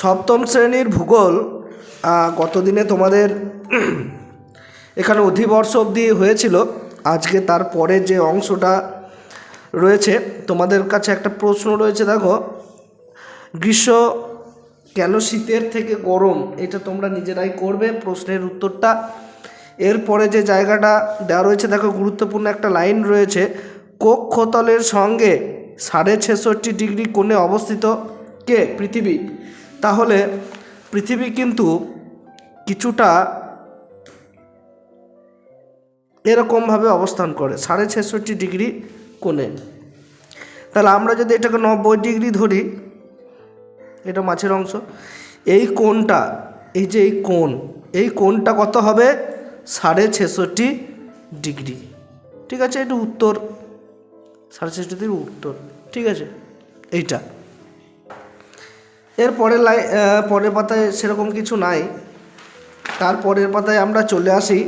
সপ্তম শ্রেণির ভূগোল গতদিনে তোমাদের এখানে অধিবর্ষ অবধি হয়েছিল। আজকে তারপরে যে অংশটা রয়েছে, তোমাদের কাছে একটা প্রশ্ন রয়েছে, দেখো। গ্রীষ্ম কেন শীতের থেকে গরম? এটা তোমরা নিজেরাই করবে প্রশ্নের উত্তরটা। এরপরে যে জায়গাটা দেওয়া রয়েছে, দেখো, গুরুত্বপূর্ণ একটা লাইন রয়েছে। কক্ষতলের সঙ্গে সাড়ে ছেষট্টি ডিগ্রি কোণে অবস্থিত কে? পৃথিবী। তাহলে পৃথিবী কিন্তু কিছুটা এরকমভাবে অবস্থান করে, সাড়ে ছেষট্টি ডিগ্রি কোণে। তাহলে আমরা যদি এটাকে নব্বই ডিগ্রি ধরি, এটা মাছের অংশ, এই কোণটা, এই যে এই কোণ, এই কোণটা কত হবে? সাড়ে ছেষট্টি ডিগ্রি। ঠিক আছে, এটা উত্তর, সাড়ে ছেষট্টি উত্তর। ঠিক আছে, এইটা। এর পরের লাই পরের পাতায় সেরকম কিছু নাই। তারপরের পাতায় আমরা চলে আসি।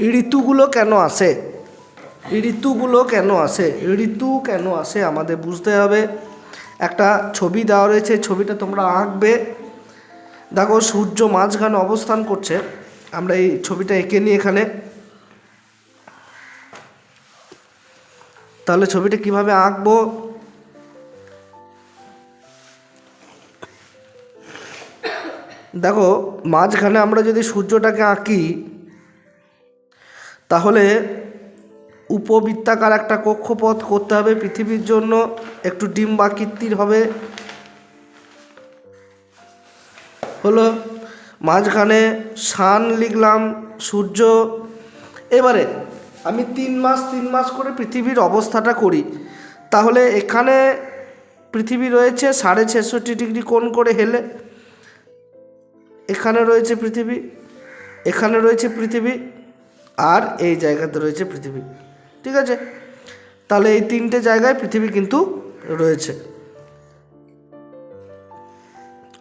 ঋতুগুলো কেন আসে? ঋতুগুলো কেন আসে? ঋতু কেন আসে আমাদের বুঝতে হবে। একটা ছবি দেওয়া রয়েছে, ছবিটা তোমরা আঁকবে। দেখো, সূর্য মাঝখানে অবস্থান করছে। আমরা এই ছবিটা এঁকে নিই এখানে। তাহলে ছবিটা কীভাবে আঁকবো? দেখো, মাঝখানে আমরা যদি সূর্যটাকে আঁকি, তাহলে উপবৃত্তাকার একটা কক্ষপথ করতে হবে। পৃথিবীর জন্য একটু ডিম্বাকৃতির হবে। হলো, মাঝখানে সান লিখলাম সূর্য। এবারে, আমি তিন মাস তিন মাস করে পৃথিবীর অবস্থাটা করি। তাহলে এখানে পৃথিবী রয়েছে সাড়ে ছেষট্টি ডিগ্রি কোণ করে হেলে। এখানে রয়েছে পৃথিবী, এখানে রয়েছে পৃথিবী আর এই জায়গাতে রয়েছে পৃথিবী। ঠিক আছে? তাহলে এই তিনটে জায়গায় পৃথিবী কিন্তু রয়েছে।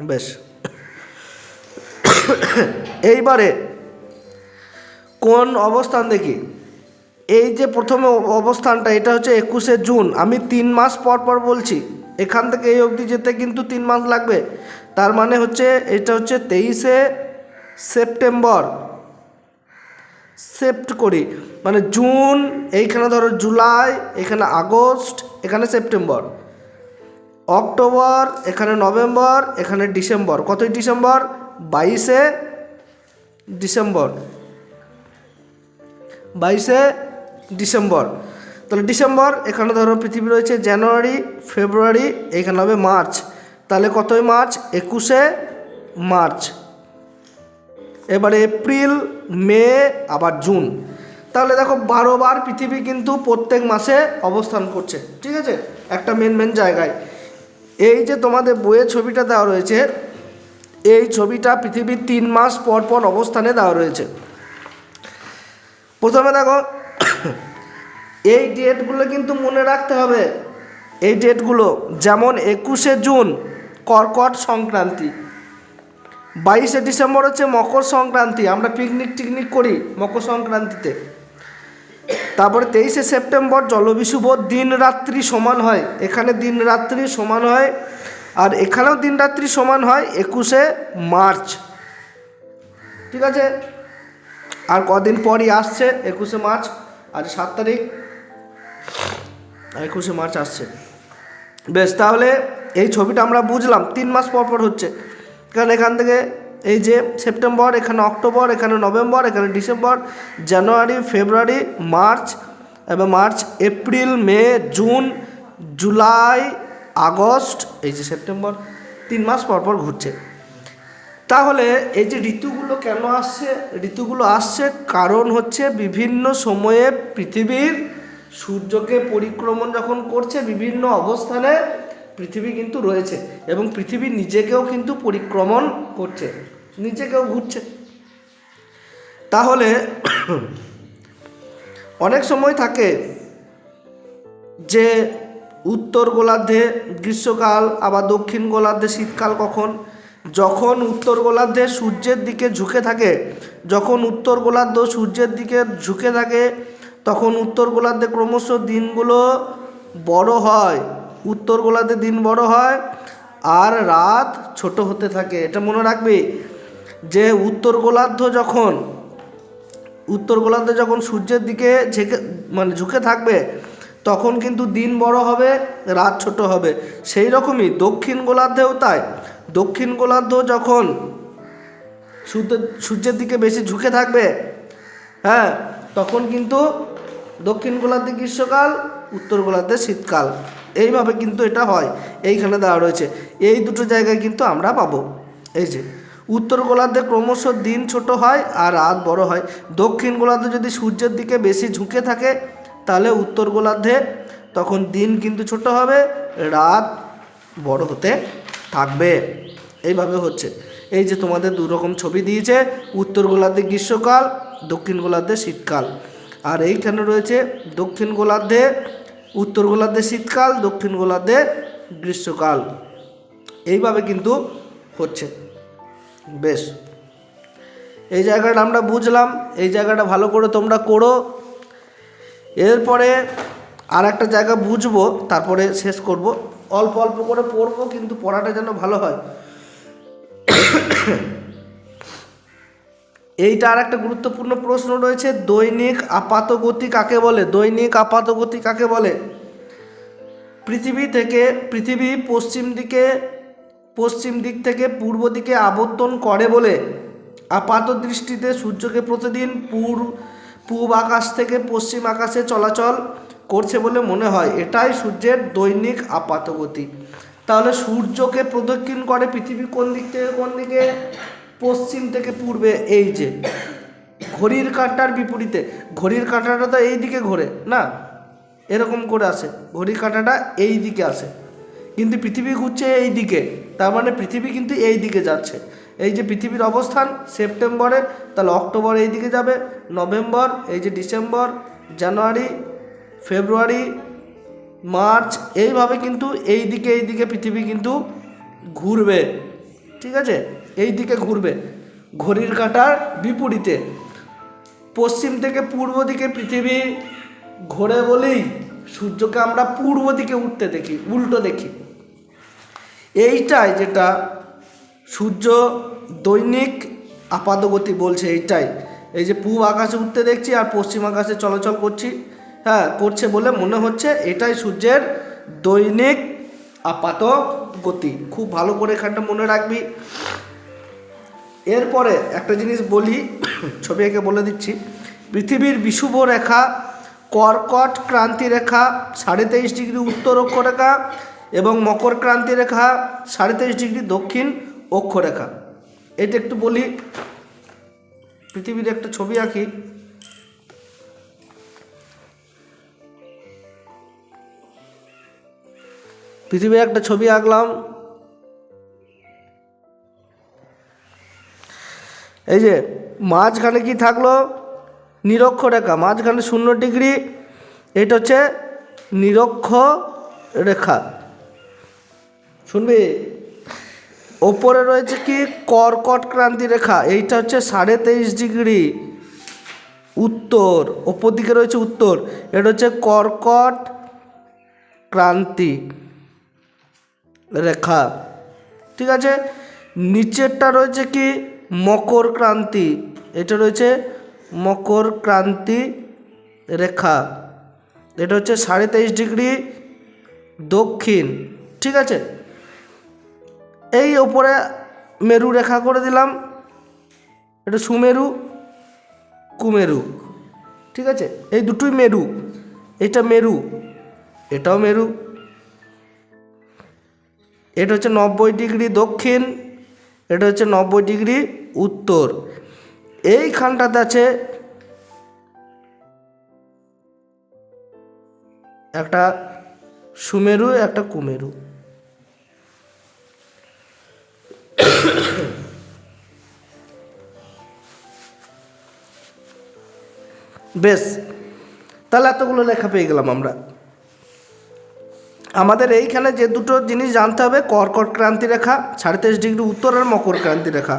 বেশ। এইবারে কোন অবস্থান দেখি? এই যে প্রথমে অবস্থানটা, এটা হচ্ছে একুশে জুন। আমি তিন মাস পর পর বলছি এখান থেকে এই অবধি যেতে কিন্তু তিন মাস লাগবে। তার মানে হচ্ছে, এটা হচ্ছে তেইশে সেপ্টেম্বর। সেপ্ট করি। মানে জুন, এইখানে ধরো জুলাই, এখানে আগস্ট, এখানে সেপ্টেম্বর। অক্টোবর, এখানে নভেম্বর, এখানে ডিসেম্বর। কতই ডিসেম্বর? বাইশে ডিসেম্বর। বাইশে ডিসেম্বর। তাহলে ডিসেম্বর, এখানে ধরো পৃথিবী রয়েছে জানুয়ারি, ফেব্রুয়ারি, এখানে হবে মার্চ। তাহলে কতই মার্চ? একুশে মার্চ। এবারে এপ্রিল, মে, আবার জুন। তাহলে দেখো বারো বার পৃথিবী কিন্তু প্রত্যেক মাসে অবস্থান করছে, ঠিক আছে? একটা মেন মেন জায়গায়। এই যে তোমাদের বইয়ের ছবিটা দেওয়া রয়েছে, এই ছবিটা পৃথিবীর তিন মাস পর পর অবস্থানে দেওয়া রয়েছে। প্রথমে দেখো এই ডেটগুলো কিন্তু মনে রাখতে হবে। এই ডেটগুলো যেমন একুশে জুন, কর্কট সংক্রান্তি। বাইশে ডিসেম্বর হচ্ছে মকর সংক্রান্তি, আমরা পিকনিক টিকনিক করি মকর সংক্রান্তিতে। তারপরে তেইশে সেপ্টেম্বর জলবিশুভ দিন রাত্রি সমান হয়। এখানে দিন রাত্রি সমান হয় আর এখানেও দিন রাত্রি সমান হয় একুশে মার্চ। ঠিক আছে? আর কদিন পরই আসছে একুশে মার্চ আর সাত তারিখ। একুশে মার্চ আসছে। বেশ, তাহলে এই ছবিটা আমরা বুঝলাম, তিন মাস পর পর হচ্ছে। কারণ এখান থেকে এই যে সেপ্টেম্বর, এখানে অক্টোবর, এখানে নভেম্বর, এখানে ডিসেম্বর, জানুয়ারি, ফেব্রুয়ারি, মার্চ, এবং March, April, May, June, July, August, এই যে সেপ্টেম্বর, তিন মাস পর পর ঘুরছে। তাহলে এই যে ঋতুগুলো কেন আসছে? ঋতুগুলো আসছে কারণ হচ্ছে বিভিন্ন সময়ে পৃথিবীর সূর্যকে পরিক্রমণ যখন করছে বিভিন্ন অবস্থানে পৃথিবী কিন্তু রয়েছে এবং পৃথিবী নিজেকেও কিন্তু পরিক্রমণ করছে, নিজেকেও ঘুরছে। তাহলে অনেক সময় থাকে যে উত্তর গোলার্ধে গ্রীষ্মকাল, আবার দক্ষিণ গোলার্ধে শীতকাল কখন? যখন উত্তর গোলার্ধে সূর্যের দিকে ঝুঁকে থাকে, যখন উত্তর গোলার্ধ সূর্যের দিকে ঝুঁকে থাকে তখন উত্তর গোলার্ধে ক্রমশ দিনগুলো বড় হয়। উত্তর গোলার্ধে দিন বড় হয় আর রাত ছোট হতে থাকে। এটা মনে রাখবে যে উত্তর গোলার্ধ যখন উত্তর গোলার্ধে যখন সূর্যের দিকে ঝেঁকে মানে ঝুঁকে থাকবে, তখন কিন্তু দিন বড় হবে, রাত ছোট হবে। সেই রকমই দক্ষিণ গোলার্ধেও তাই। দক্ষিণ গোলার্ধ যখন সূর্যের দিকে বেশি ঝুঁকে থাকবে হ্যাঁ তখন কিন্তু দক্ষিণ গোলার্ধে গ্রীষ্মকাল, উত্তর গোলার্ধে শীতকাল। এইভাবে কিন্তু এটা হয়। এইখানে দেওয়া রয়েছে। এই দুটো জায়গায় কিন্তু আমরা পাবো। এই যে, উত্তর গোলার্ধে ক্রমশ দিন ছোট হয় আর রাত বড় হয়। দক্ষিণ গোলার্ধে যদি সূর্যের দিকে বেশি ঝুঁকে থাকে, তাহলে উত্তর গোলার্ধে তখন দিন কিন্তু ছোট হবে, রাত বড় হতে থাকবে। এইভাবে হচ্ছে। এই যে তোমাদের দু রকম ছবি দিয়েছে, উত্তর গোলার্ধে গ্রীষ্মকাল, দক্ষিণ গোলার্ধে শীতকাল। আর এইখানে রয়েছে দক্ষিণ গোলার্ধে, উত্তর গোলার্ধে শীতকাল, দক্ষিণ গোলার্ধে গ্রীষ্মকাল। এইভাবে কিন্তু হচ্ছে। বেশ। এই জায়গাটা আমরা বুঝলাম, এই জায়গাটা ভালো করে তোমরা করো। এরপরে আর একটা জায়গা বুঝব, তারপরে শেষ করব। অল্প অল্প করে পড়ব, কিন্তু পড়াটা যেন ভালো হয়। এইটা আর একটা গুরুত্বপূর্ণ প্রশ্ন রয়েছে, দৈনিক আপাতগতি কাকে বলে? দৈনিক আপাতগতি কাকে বলে? পৃথিবী থেকে, পৃথিবী পশ্চিম দিকে, পশ্চিম দিক থেকে পূর্ব দিকে আবর্তন করে বলে আপাত দৃষ্টিতে সূর্যকে প্রতিদিন পূর, পূব আকাশ থেকে পশ্চিম আকাশে চলাচল করছে বলে মনে হয়। এটাই সূর্যের দৈনিক আপাতগতি। তাহলে সূর্যকে প্রদক্ষিণ করে পৃথিবী কোন দিক থেকে কোন দিকে? পশ্চিম থেকে পূর্বে, এই যে। ঘড়ির কাঁটার বিপরীতে। ঘড়ির কাঁটাটা তো এই দিকে ঘোরে, না? এরকম করে আসে। ঘড়ির কাঁটাটা এই দিকে আসে। কিন্তু পৃথিবী ঘুরছে এই দিকে। তার মানে পৃথিবী কিন্তু এই দিকে যাচ্ছে। এই যে পৃথিবীর অবস্থান, সেপ্টেম্বরে, তাহলে অক্টোবর এই দিকে যাবে। নভেম্বর, এই যে ডিসেম্বর, জানুয়ারি, ফেব্রুয়ারি মার্চ, এইভাবে কিন্তু এই দিকে এই দিকে পৃথিবী কিন্তু ঘুরবে। ঠিক আছে? এই দিকে ঘুরবে। ঘড়ির কাঁটার বিপরীতে। পশ্চিম থেকে পূর্ব দিকে পৃথিবী ঘোরে বলেই সূর্যকে আমরা পূর্ব দিকে উঠতে দেখি, উল্টো দেখি। এইটাই যেটা সূর্য দৈনিক আপাতগতি বলছে, এইটাই। এই যে পূব আকাশে উঠতে দেখছি আর পশ্চিম আকাশে চলাচল করছি। হ্যাঁ করছে বলে মনে হচ্ছে এটাই সূর্যের দৈনিক আপাত গতি খুব ভালো করে এখানটা মনে রাখবি। এরপরে একটা জিনিস বলি, ছবি এঁকে বলে দিচ্ছি। পৃথিবীর বিষুব রেখা, কর্কট ক্রান্তি রেখা, সাড়ে তেইশ ডিগ্রি উত্তর অক্ষরেখা এবং মকর ক্রান্তি রেখা, সাড়ে তেইশ ডিগ্রি দক্ষিণ অক্ষরেখা। এটা একটু বলি। পৃথিবীর একটা ছবি আঁকি। পৃথিবীর একটা ছবি আঁকলাম। এই যে, মাঝখানে কি থাকল? নিরক্ষ রেখা মাঝখানে শূন্য ডিগ্রি। এটা হচ্ছে নিরক্ষ রেখা শুনবি? ওপরে রয়েছে কি? কর্কট ক্রান্তি রেখা। এইটা হচ্ছে সাড়ে তেইশ ডিগ্রি। উত্তর, ওপর দিকে রয়েছে উত্তর। এটা হচ্ছে কর্কট ক্রান্তি। রেখা। ঠিক আছে? নিচেরটা রয়েছে কি? মকর ক্রান্তি। এটা রয়েছে মকর ক্রান্তি রেখা। এটা হচ্ছে সাড়ে তেইশ ডিগ্রি দক্ষিণ। ঠিক আছে? এই ওপরে মেরু রেখা করে দিলাম। এটা সুমেরু, কুমেরু। ঠিক আছে? এই দুটোই মেরু। এটা মেরু, এটাও মেরু। এটা হচ্ছে নব্বই ডিগ্রি দক্ষিণ, এটা হচ্ছে নব্বই ডিগ্রি উত্তর। এইখানটাতে আছে একটা সুমেরু, একটা কুমেরু। বেশ, তাহলে এতগুলো লেখা পেয়ে গেলাম আমরা। আমাদের এইখানে যে দুটো জিনিস জানতে হবে, কর্কট ক্রান্তি রেখা সাড়ে তেইশ ডিগ্রি উত্তর আর মকর ক্রান্তি রেখা।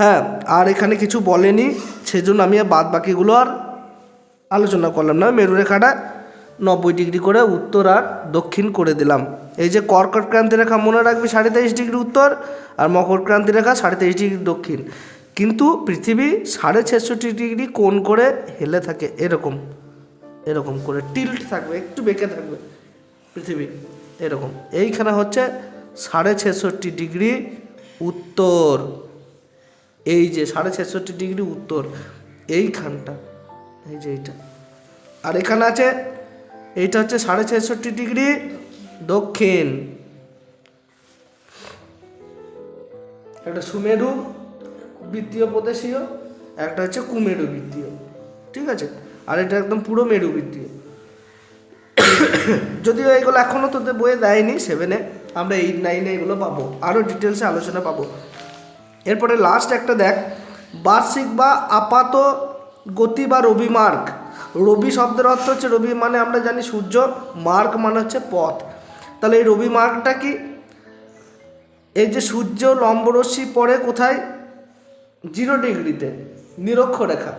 হ্যাঁ আর এখানে কিছু বলেনি, সেজন্য আমি বাদ বাকিগুলো আর আলোচনা করলাম না। মেরু রেখাটা নব্বই ডিগ্রি করে উত্তর আর দক্ষিণ করে দিলাম। এই যে কর্কট ক্রান্তি রেখা মনে রাখবি সাড়ে তেইশ ডিগ্রি উত্তর আর মকর ক্রান্তি রেখা সাড়ে তেইশ ডিগ্রি দক্ষিণ। কিন্তু পৃথিবী সাড়ে ছেষট্টি ডিগ্রি কোণ করে হেলে থাকে, এরকম এরকম করে। টিল্ট থাকবে, একটু বেঁকে থাকবে। পৃথিবী, এরকম। এইখানে হচ্ছে সাড়ে ছেষট্টি ডিগ্রি উত্তর। এই যে সাড়ে ছেষট্টি ডিগ্রি উত্তর, এইখানটা, এই যে এইটা। আর এখানে আছে, এইটা হচ্ছে সাড়ে ছেষট্টি ডিগ্রি দক্ষিণ। একটা সুমেরু বৃত্তীয় প্রদেশীয়, একটা হচ্ছে কুমেরু বৃত্তীয়, ঠিক আছে? আর এটা একদম পুরো মেরু বৃত্তীয়। যদিও এগুলো এখনও তোদের বইয়ে দেয়নি সেভেনে, আমরা এইট নাইনে এগুলো পাবো। আরও ডিটেলসে আলোচনা পাবো। এরপরে লাস্ট একটা দেখ, বার্ষিক বা আপাত গতি বা রবি মার্গ রবি শব্দের অর্থ হচ্ছে রবি মানে আমরা জানি সূর্য মার্গ মানে হচ্ছে পথ। তাহলে এই রবি মার্গটা কি? এই যে সূর্য লম্বরশ্মি পড়ে কোথায়? জিরো ডিগ্রিতে নিরক্ষরেখা।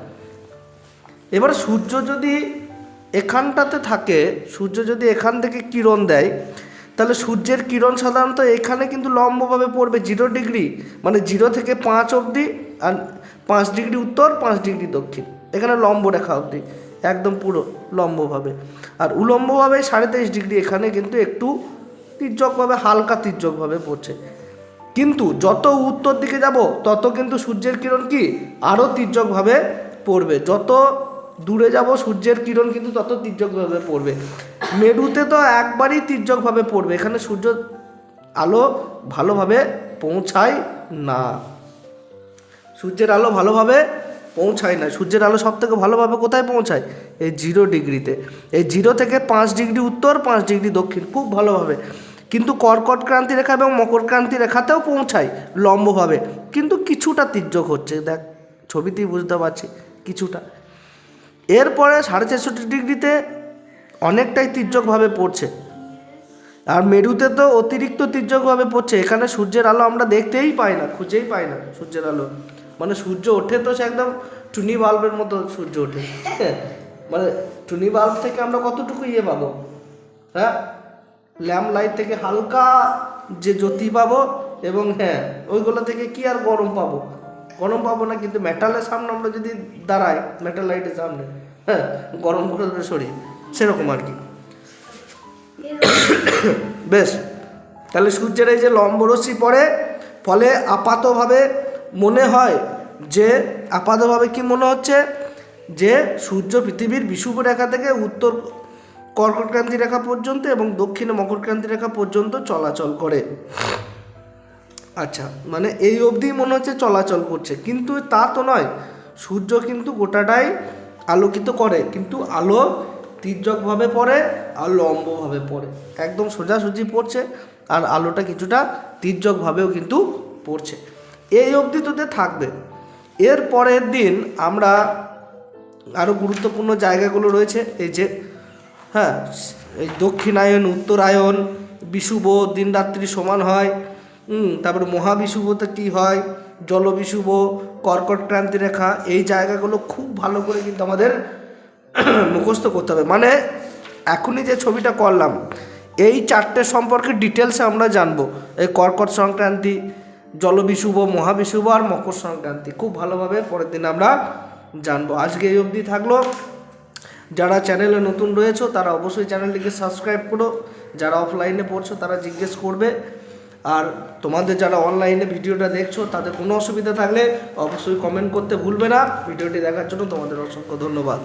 এবার সূর্য যদি এখানটাতে থাকে, সূর্য যদি এখান থেকে কিরণ দেয়, তাহলে সূর্যের কিরণ সাধারণত এখানে কিন্তু লম্বভাবে পড়বে জিরো ডিগ্রি মানে জিরো থেকে পাঁচ অবধি, আর পাঁচ ডিগ্রি উত্তর, পাঁচ ডিগ্রি দক্ষিণ। এখানে লম্ব রেখা অবধি, একদম পুরো লম্বভাবে। আর উলম্বভাবে সাড়ে তেইশ ডিগ্রি এখানে কিন্তু একটু তির্যকভাবে, হালকা তির্যকভাবে পড়ছে। কিন্তু যত উত্তর দিকে যাব, তত কিন্তু সূর্যের কিরণ কি? আরও তির্যকভাবে পড়বে। যত দূরে যাব, সূর্যের কিরণ কিন্তু তত তির্যকভাবে পড়বে। মেরুতে তো একবারই তির্যকভাবে পড়বে, এখানে সূর্য আলো ভালোভাবে পৌঁছায় না। সূর্যের আলো ভালোভাবে পৌঁছায় না। সূর্যের আলো সব থেকে ভালোভাবে কোথায় পৌঁছায়? এই জিরো ডিগ্রিতে। এই জিরো থেকে পাঁচ ডিগ্রি উত্তর, পাঁচ ডিগ্রি দক্ষিণ, খুব ভালোভাবে। কিন্তু কর্কট ক্রান্তি রেখা এবং মকর ক্রান্তি রেখাতেও পৌঁছায় লম্বভাবে। কিন্তু কিছুটা তির্যক হচ্ছে। দেখ, ছবিতেই বুঝতে পারছি, কিছুটা। এরপরে সাড়ে ছেষট্টি ডিগ্রিতে অনেকটাই তির্যকভাবে পড়ছে। আর মেরুতে তো অতিরিক্ত তির্যকভাবে পড়ছে। এখানে সূর্যের আলো আমরা দেখতেই পাই না, খুঁজেই পাই না সূর্যের আলো। মানে সূর্য ওঠে তো সে একদম টুনি বাল্বের মতো সূর্য ওঠে। মানে টুনি বাল্ব থেকে আমরা কতটুকু ইয়ে পাবো? হ্যাঁ? ল্যাম্প লাইট থেকে হালকা যে জ্যোতি পাবো এবং হ্যাঁ ওইগুলো থেকে কি আর গরম পাবো? গরম পাবো না, কিন্তু মেটালের সামনে আমরা যদি দাঁড়াই মেটাল লাইটের সামনে হ্যাঁ গরম করে দেবে শরীর, সেরকম আর কি। বেশ, তাহলে সূর্যের এই যে লম্বরশ্মি পড়ে, ফলে আপাতভাবে মনে হয় যে, আপাতভাবে কি মনে হচ্ছে? যে সূর্য পৃথিবীর বিষুব রেখা থেকে উত্তর কর্কটক্রান্তি রেখা পর্যন্ত এবং দক্ষিণে মকরক্রান্তি রেখা পর্যন্ত চলাচল করে। আচ্ছা মানে এই অবধি মনে হচ্ছে চলাচল করছে, কিন্তু তা তো নয়। সূর্য কিন্তু গোটাটাই আলোকিত করে, কিন্তু আলো তির্যকভাবে পড়ে আর লম্বভাবে পড়ে। একদম সোজাসুজি পড়ছে আর আলোটা কিছুটা তির্যকভাবেও কিন্তু পড়ছে। এই অবধি তোদের থাকবে। এর পরের দিন আমরা আরও গুরুত্বপূর্ণ জায়গাগুলো রয়েছে। এই যে হ্যাঁ এই দক্ষিণায়ন, উত্তরায়ণ বিষুব দিনরাত্রি সমান হয় তারপরে মহাবিষুবতে কী হয়? জলবিষুব কর্কট ক্রান্তি রেখা, এই জায়গাগুলো খুব ভালো করে কিন্তু আমাদের মুখস্থ করতে হবে। মানে এখনই যে ছবিটা করলাম, এই চারটে সম্পর্কে ডিটেলসে আমরা জানব। এই কর্কট সংক্রান্তি জলবিষুব, মহাবিষুব আর মকর সংক্রান্তি খুব ভালোভাবে পরের দিন আমরা জানব। আজকে এই অবধি থাকল। যারা চ্যানেলে নতুন রয়েছে, তারা অবশ্যই চ্যানেলটিকে সাবস্ক্রাইব করো। যারা অফলাইনে পড়ছো, তারা জিজ্ঞেস করবে। আর তোমাদের যারা অনলাইনে ভিডিওটা দেখছ, তাদের কোনো অসুবিধা থাকলে অবশ্যই কমেন্ট করতে ভুলবে না। ভিডিওটি দেখার জন্য তোমাদের অসংখ্য ধন্যবাদ।